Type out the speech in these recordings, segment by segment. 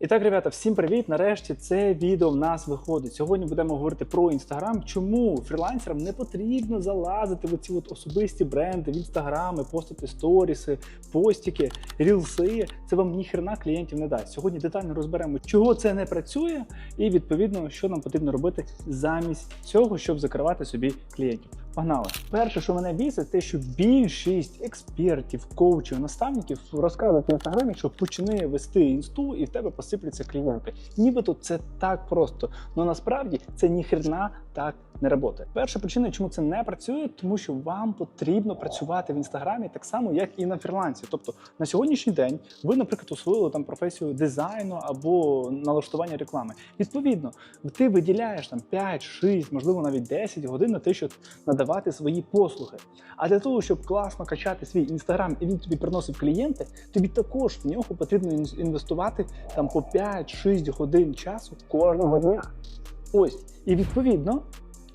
І так, ребята, всім привіт! Нарешті це відео в нас виходить. Сьогодні будемо говорити про інстаграм. Чому фрілансерам не потрібно залазити в ці от особисті бренди в інстаграми, постити сторіси, постіки, рілси. Це вам ніхрена клієнтів не дасть. Сьогодні детально розберемо, чого це не працює, і відповідно, що нам потрібно робити замість цього, щоб закривати собі клієнтів. Погнали! Перше, що мене бісить, те, що більшість експертів, коучів, наставників розказують в інстаграмі, що почни вести інсту, і в тебе посипляться клієнти. Нібито це так просто. але насправді це ніхрена так не працює. Перша причина, чому це не працює, тому що вам потрібно працювати в інстаграмі так само, як і на фрілансі. Тобто на сьогоднішній день ви, наприклад, освоїли там професію дизайну або налаштування реклами. Відповідно, ти виділяєш там 5, 6, можливо, навіть 10 годин на те, щоб надавати свої послуги. А для того, щоб класно качати свій інстаграм і він тобі приносив клієнти, тобі також в нього потрібно інвестувати там по 5-6 годин часу кожного дня. Ось, і відповідно.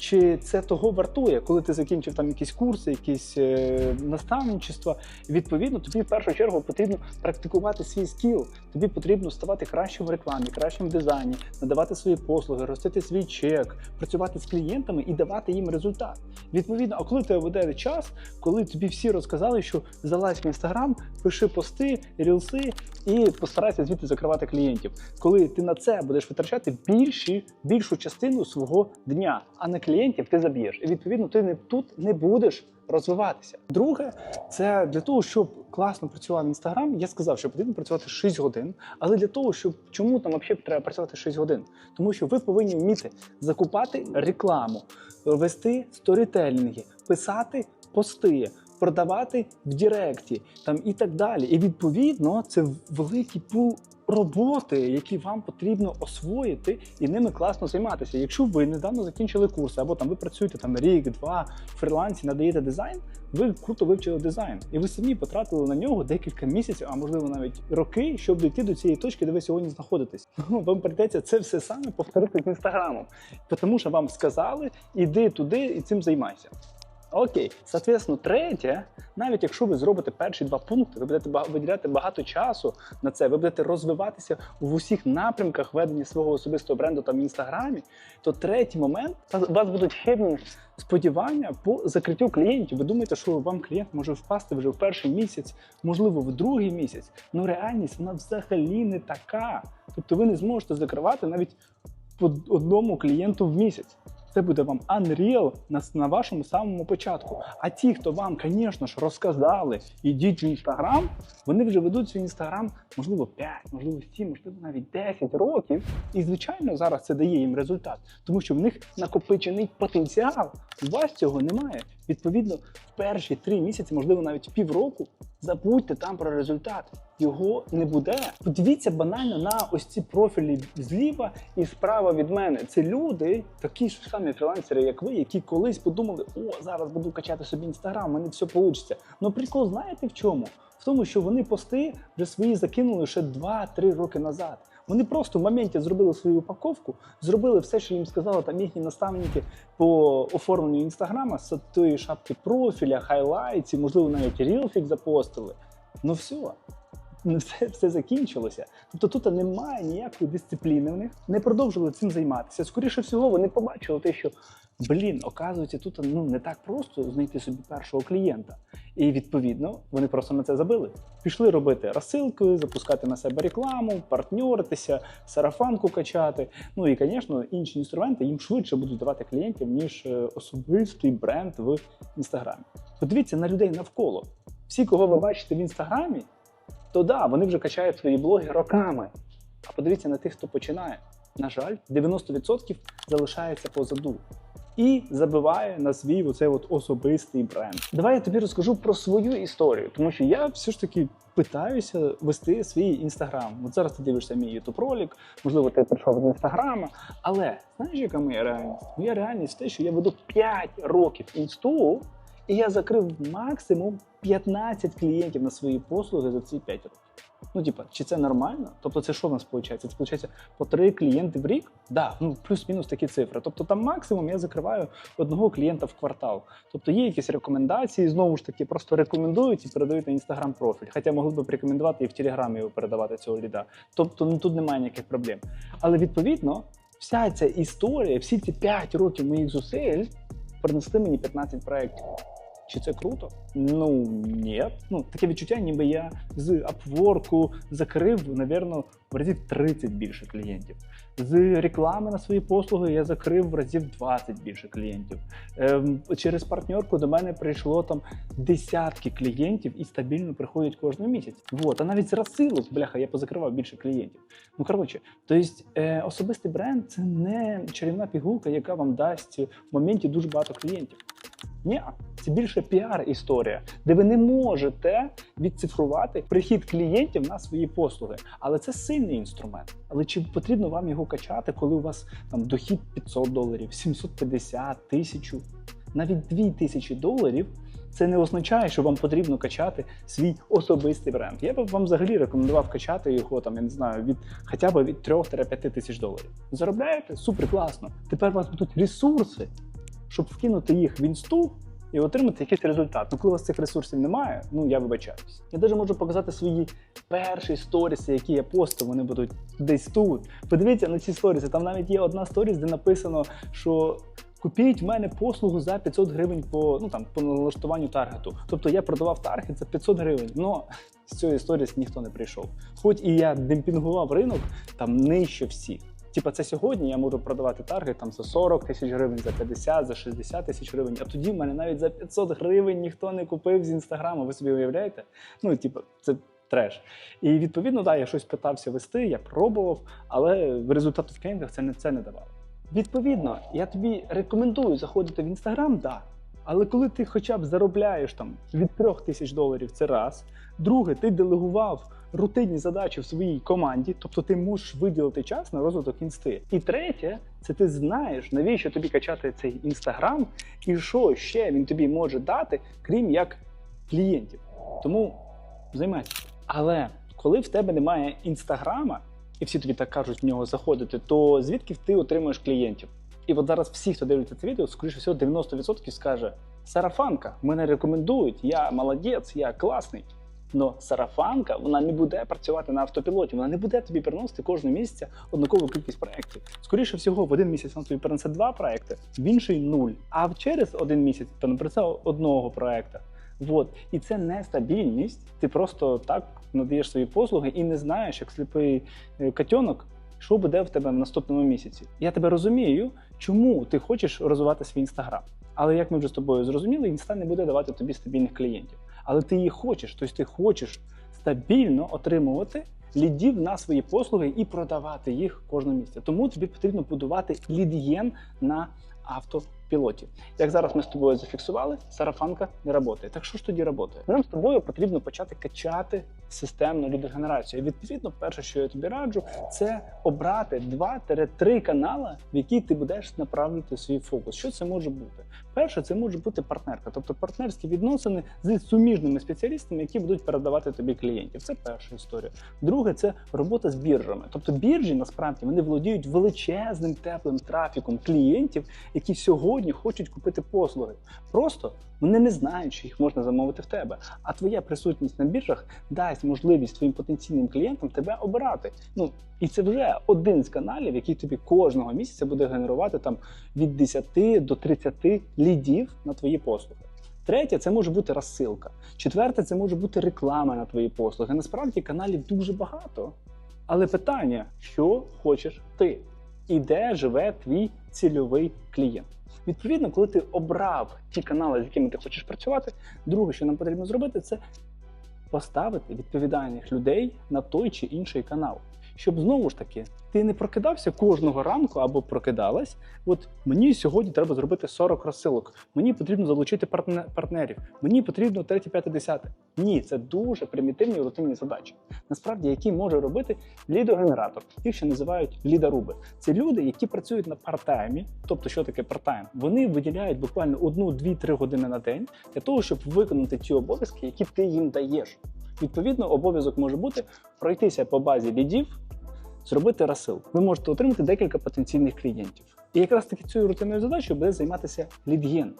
Чи це того вартує, коли ти закінчив там якісь курси, якісь е, наставничества? Відповідно, тобі в першу чергу потрібно практикувати свій скіл. Тобі потрібно ставати кращим в рекламі, кращим в дизайні, надавати свої послуги, ростити свій чек, працювати з клієнтами і давати їм результат. Відповідно, а коли тебе веде час, коли тобі всі розказали, що залазь в інстаграм, пиши пости, рілси і постарайся звідти закривати клієнтів. Коли ти на це будеш витрачати більші, більшу частину свого дня, а на клієнтів ти заб'єш. І відповідно ти не тут не будеш розвиватися. Друге, це для того, щоб класно працював інстаграм. Я сказав, що потрібно працювати 6 годин. Але для того, щоб чому там взагалі треба працювати 6 годин? Тому що ви повинні вміти закупати рекламу, вести сторітелінги, писати пости. Продавати в Діректі там і так далі. І відповідно це великий пул роботи, які вам потрібно освоїти і ними класно займатися. Якщо ви недавно закінчили курси, або там ви працюєте там рік, два в фрілансі, надаєте дизайн, ви круто вивчили дизайн, і ви самі потратили на нього декілька місяців, а можливо навіть роки, щоб дійти до цієї точки, де ви сьогодні знаходитесь. Ну, Вам прийдеться це все саме повторити з інстаграмом, тому що вам сказали, іди туди і цим займайся. Окей, соответственно, третє, навіть якщо ви зробите перші два пункти, ви будете виділяти багато часу на це, ви будете розвиватися в усіх напрямках ведення свого особистого бренду там в інстаграмі, то третій момент у вас будуть хибні сподівання по закриттю клієнтів. Ви думаєте, що вам клієнт може впасти вже в перший місяць, можливо, в другий місяць. Ну реальність вона взагалі не така. Тобто ви не зможете закривати навіть по одному клієнту в місяць. Це буде вам Unreal на, на вашому самому початку. А ті, хто вам, звісно ж, розказали, ідіть в інстаграм, вони вже ведуть свій інстаграм, можливо, 5, можливо, 7, можливо, навіть 10 років. І звичайно, зараз це дає їм результат, тому що в них накопичений потенціал. У вас цього немає. Відповідно, в перші три місяці, можливо, навіть півроку, забудьте там про результат. Його не буде. Подивіться банально на ось ці профілі зліва і справа від мене. Це люди, такі ж самі фрілансери, як ви, які колись подумали, о, зараз буду качати собі інстаграм, у мене все вийде. Ну прикол, знаєте в чому? В тому, що вони пости вже свої закинули ще 2-3 роки назад. Вони просто в моменті зробили свою упаковку, зробили все, що їм сказали там їхні наставники по оформленню інстаграма з тої шапки профіля, хайлайтів, можливо, навіть рілфік запостили. Ну все. Ну, Все, все закінчилося. Тобто тут немає ніякої дисципліни в них, не продовжили цим займатися. Скоріше всього, вони побачили те, що блін, оказується, тут ну не так просто знайти собі першого клієнта. І відповідно вони просто на це забили. Пішли робити розсилки, запускати на себе рекламу, партньоритися, сарафанку качати. Ну і, звісно, інші інструменти їм швидше будуть давати клієнтів, ніж е, особистий бренд в інстаграмі. Подивіться на людей навколо. Всі, кого ви бачите в інстаграмі, то да, вони вже качають свої блоги роками. А подивіться на тих, хто починає. На жаль, 90% залишається позаду і забиває на свій оцей от особистий бренд. Давай я тобі розкажу про свою історію, тому що я все ж таки питаюся вести свій інстаграм. От зараз ти дивишся мій ютуб ролик, можливо, ти прийшов з інстаграма. Але знаєш, яка моя реальність? Моя реальність те, що я веду 5 років інсту, і я закрив максимум 15 клієнтів на свої послуги за ці 5 років. Ну, типа, чи це нормально? Тобто, це що в нас виходить? Це виходить по три клієнти в рік? Да, ну плюс-мінус такі цифри. Тобто там максимум я закриваю одного клієнта в квартал. Тобто є якісь рекомендації, знову ж таки, просто рекомендують і передають на інстаграм профіль. Хоча могли б рекомендувати і в Телеграмі його передавати цього ліда. Тобто ну, тут немає ніяких проблем. Але відповідно, вся ця історія, всі ці 5 років моїх зусиль принесли мені 15 проєктів. Чи це круто? Ну ні. Ну таке відчуття, ніби я з Upwork закрив, напевно, в разів 30 більше клієнтів. З реклами на свої послуги я закрив в разів 20 більше клієнтів. Ем, через партнерку до мене прийшло там десятки клієнтів і стабільно приходять кожен місяць. Вот, а навіть з розсилок, бляха, я позакривав більше клієнтів. Ну коротше, тобто е, особистий бренд це не чарівна пігулка, яка вам дасть в моменті дуже багато клієнтів. Ні, це більше піар-історія, де ви не можете відцифрувати прихід клієнтів на свої послуги. Але це сильний інструмент. Але чи потрібно вам його качати, коли у вас там дохід 500 доларів, 750, тисячу, навіть 2000 доларів? Це не означає, що вам потрібно качати свій особистий бренд. Я б вам взагалі рекомендував качати його там, я не знаю, від хоча б від 3-5 тисяч доларів. Заробляєте? Супер класно. Тепер у вас будуть ресурси, щоб вкинути їх в інсту і отримати якийсь результат. Ну, коли у вас цих ресурсів немає, ну я вибачаюсь. Я навіть можу показати свої перші сторіси, які я постив, вони будуть десь тут. Подивіться на ці сторіси. Там навіть є одна сторіс, де написано, що. Купіть в мене послугу за 500 гривень по ну там по налаштуванню таргету. Тобто я продавав таргет за 500 гривень. Но з цієї історії ніхто не прийшов. Хоч і я демпінгував ринок там нижче всіх. Типа це сьогодні я можу продавати таргет там за 40 тисяч гривень, за 50, за 60 тисяч гривень. А тоді в мене навіть за 500 гривень ніхто не купив з інстаграму. Ви собі уявляєте? Ну, типа, це треш. І відповідно, да, я щось питався вести, я пробував, але результату в клієнтах це не це не давало. Відповідно, я тобі рекомендую заходити в інстаграм, да. Але коли ти хоча б заробляєш там від трьох тисяч доларів, це раз. Друге, ти делегував рутинні задачі в своїй команді, тобто ти можеш виділити час на розвиток інсти. І третє, це ти знаєш, навіщо тобі качати цей інстаграм, і що ще він тобі може дати, крім як клієнтів. Тому займайся. Але коли в тебе немає інстаграма, і всі тобі так кажуть в нього заходити, то звідки ти отримуєш клієнтів? І от зараз всі, хто дивиться це відео, скоріше всього, 90% скаже: Сарафанка, мене рекомендують, я молодець, я класний. Но сарафанка вона не буде працювати на автопілоті, вона не буде тобі приносити кожного місяця однакову кількість проєктів. Скоріше всього, в один місяць вона тобі принесе два проекти, в інший нуль. А через один місяць то не принесе одного проекта. Вот. І це нестабільність. Ти просто так надаєш свої послуги і не знаєш, як сліпий е, котенок, що буде в тебе в наступному місяці. Я тебе розумію, чому ти хочеш розвивати свій інстаграм. Але як ми вже з тобою зрозуміли, інста не буде давати тобі стабільних клієнтів. Але ти її хочеш, тобто ти хочеш стабільно отримувати лідів на свої послуги і продавати їх кожного місця. Тому тобі потрібно будувати лідієн на автопілоті. Як зараз ми з тобою зафіксували, сарафанка не працює. Так що ж тоді працює? Нам з тобою потрібно почати качати системну лідогенерацію. І відповідно, перше, що я тобі раджу, це обрати 2-3 канали, в які ти будеш направити свій фокус. Що це може бути? Перше, це може бути партнерка, тобто партнерські відносини з суміжними спеціалістами, які будуть передавати тобі клієнтів. Це перша історія. Друге, це робота з біржами. Тобто біржі насправді вони володіють величезним теплим трафіком клієнтів, які сьогодні хочуть купити послуги. Просто вони не знають, що їх можна замовити в тебе. А твоя присутність на біржах дасть можливість твоїм потенційним клієнтам тебе обирати. Ну і це вже один з каналів, який тобі кожного місяця буде генерувати там від 10 до 30 лідів на твої послуги. Третє це може бути розсилка. Четверте це може бути реклама на твої послуги. Насправді каналів дуже багато. Але питання: що хочеш ти? І де живе твій цільовий клієнт? Відповідно, коли ти обрав ті канали, з якими ти хочеш працювати, друге, що нам потрібно зробити, це поставити відповідальних людей на той чи інший канал. Щоб знову ж таки ти не прокидався кожного ранку або прокидалась. От мені сьогодні треба зробити 40 розсилок. Мені потрібно залучити партнерів. Мені потрібно 3, 5, 10. Ні, це дуже примітивні рутинні задачі. Насправді, які може робити лідогенератор. Їх ще називають лідаруби. Це люди, які працюють на партаймі. Тобто, що таке партайм? Вони виділяють буквально одну, дві, три години на день для того, щоб виконати ті обов'язки, які ти їм даєш. Відповідно, обов'язок може бути пройтися по базі лідів, зробити розсилку. Ви можете отримати декілька потенційних клієнтів. І якраз таки цією рутинною задачею буде займатися лідген.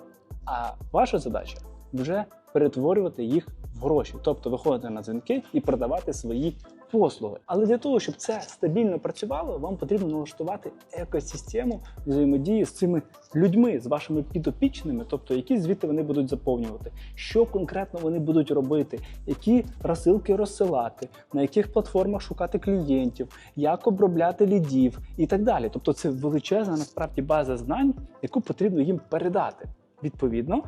А ваша задача вже перетворювати їх в гроші, тобто виходити на дзвінки і продавати свої послуги. Але для того, щоб це стабільно працювало, вам потрібно налаштувати екосистему взаємодії з цими людьми, з вашими підопічними, тобто які звідти вони будуть заповнювати, що конкретно вони будуть робити, які розсилки розсилати, на яких платформах шукати клієнтів, як обробляти лідів і так далі. Тобто, це величезна насправді база знань, яку потрібно їм передати. Відповідно,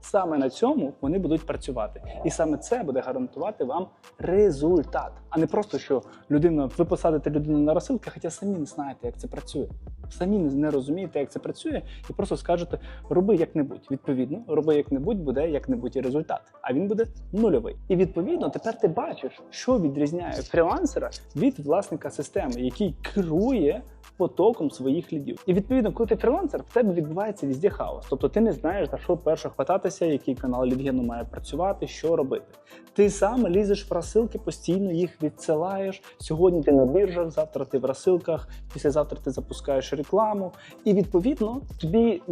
саме на цьому вони будуть працювати, і саме це буде гарантувати вам результат, а не просто що людина, ви посадите людину на розсилки, хоча самі не знаєте, як це працює. Самі не- розумієте, як це працює, і просто скажете, роби як-небудь. Відповідно, роби як-небудь, буде як-небудь і результат. А він буде нульовий. І відповідно, тепер ти бачиш, що відрізняє фрілансера від власника системи, який керує потоком своїх лідів. І відповідно, коли ти фрілансер, в тебе відбувається візде хаос. Тобто ти не знаєш, за що перше хвататися, який канал лідгену має працювати, що робити. Ти сам лізеш в розсилки, постійно їх відсилаєш. Сьогодні ти на біржах, завтра ти в розсилках, післязавтра ти запускаєш рекламу. І відповідно тобі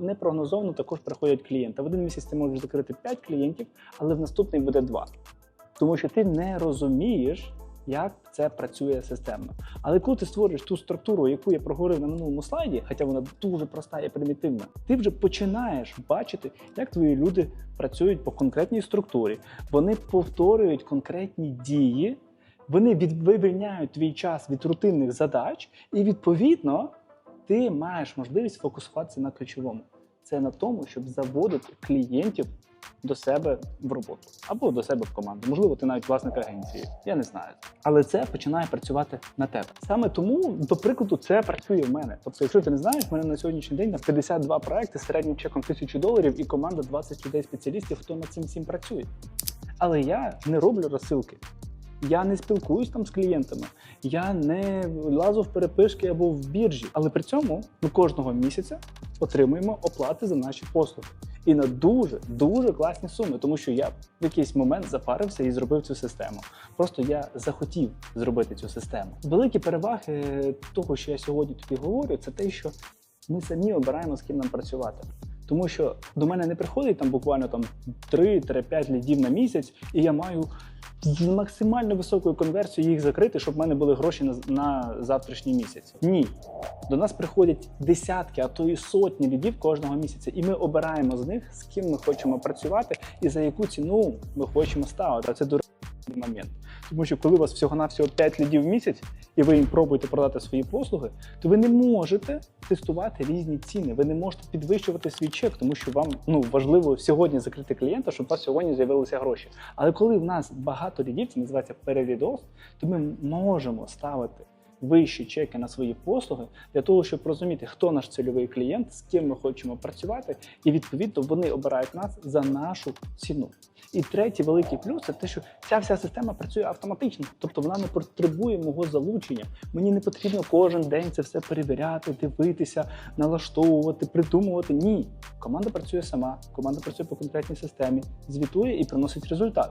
не прогнозовано також приходять клієнти. В один місяць ти можеш закрити 5 клієнтів, але в наступний буде 2. Тому що ти не розумієш, як це працює системно. Але коли ти створюєш ту структуру, яку я проговорив на минулому слайді, хоча вона дуже проста і примітивна, ти вже починаєш бачити, як твої люди працюють по конкретній структурі. Вони повторюють конкретні дії, вони вивільняють твій час від рутинних задач, і відповідно ти маєш можливість фокусуватися на ключовому. Це на тому, щоб заводити клієнтів до себе в роботу або до себе в команду. Можливо, ти навіть власник агенції. Я не знаю. Але це починає працювати на тебе. Саме тому, до прикладу, це працює в мене. Тобто, якщо ти не знаєш, в мене на сьогоднішній день на 52 проекти з середнім чеком 1000 доларів і команда 20 людей спеціалістів, хто над цим всім працює. Але я не роблю розсилки. Я не спілкуюсь там з клієнтами, я не лазу в перепишки або в біржі. Але при цьому ми кожного місяця отримуємо оплати за наші послуги. І на дуже дуже класні суми, тому що я в якийсь момент запарився і зробив цю систему. Просто я захотів зробити цю систему. Великі переваги того, що я сьогодні тобі говорю, це те, що ми самі обираємо з ким нам працювати. Тому що до мене не приходить там буквально там 3-5 лідів на місяць, і я маю з максимально високою конверсією їх закрити, щоб в мене були гроші на, на завтрашній місяць. Ні. До нас приходять десятки, а то і сотні лідів кожного місяця, і ми обираємо з них, з ким ми хочемо працювати і за яку ціну ми хочемо ставити. А це дуже момент. Тому що коли у вас всього-навсього 5 лідів в місяць, і ви їм пробуєте продати свої послуги, то ви не можете тестувати різні ціни. Ви не можете підвищувати свій чек, тому що вам ну важливо сьогодні закрити клієнта, щоб у вас сьогодні з'явилися гроші. Але коли в нас багато лідів, це називається перевідос, то ми можемо ставити вищі чеки на свої послуги для того, щоб розуміти, хто наш цільовий клієнт, з ким ми хочемо працювати, і відповідно вони обирають нас за нашу ціну. І третій великий плюс це те, що ця вся система працює автоматично, тобто вона не потребує мого залучення. Мені не потрібно кожен день це все перевіряти, дивитися, налаштовувати, придумувати. Ні, команда працює сама, команда працює по конкретній системі, звітує і приносить результат.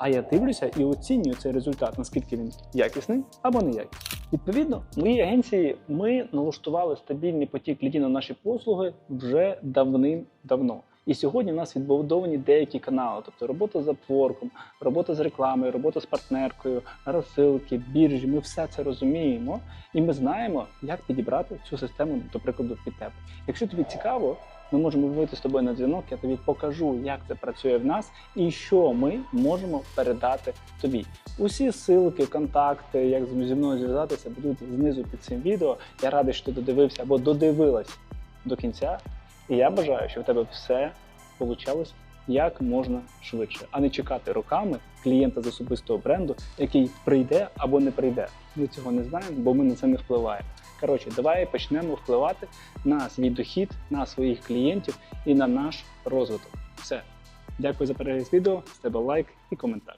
А я дивлюся і оцінюю цей результат, наскільки він якісний або не якісний. Відповідно, в моїй агенції ми налаштували стабільний потік лідів на наші послуги вже давним-давно. І сьогодні в нас відбудовані деякі канали, тобто робота з апворком, робота з рекламою, робота з партнеркою, розсилки, біржі. Ми все це розуміємо, і ми знаємо, як підібрати цю систему, до прикладу, під тебе. Якщо тобі цікаво, ми можемо вийти з тобою на дзвінок, я тобі покажу, як це працює в нас і що ми можемо передати тобі. Усі ссылки, контакти, як зі мною зв'язатися, будуть знизу під цим відео. Я радий, що ти додивився або додивилась до кінця. І я бажаю, щоб в тебе все вийшло як можна швидше, а не чекати роками клієнта з особистого бренду, який прийде або не прийде. Ми цього не знаємо, бо ми на це не впливаємо. Коротше, давай почнемо впливати на свій дохід, на своїх клієнтів і на наш розвиток. Все. Дякую за перегляд відео. З тебе лайк і коментар.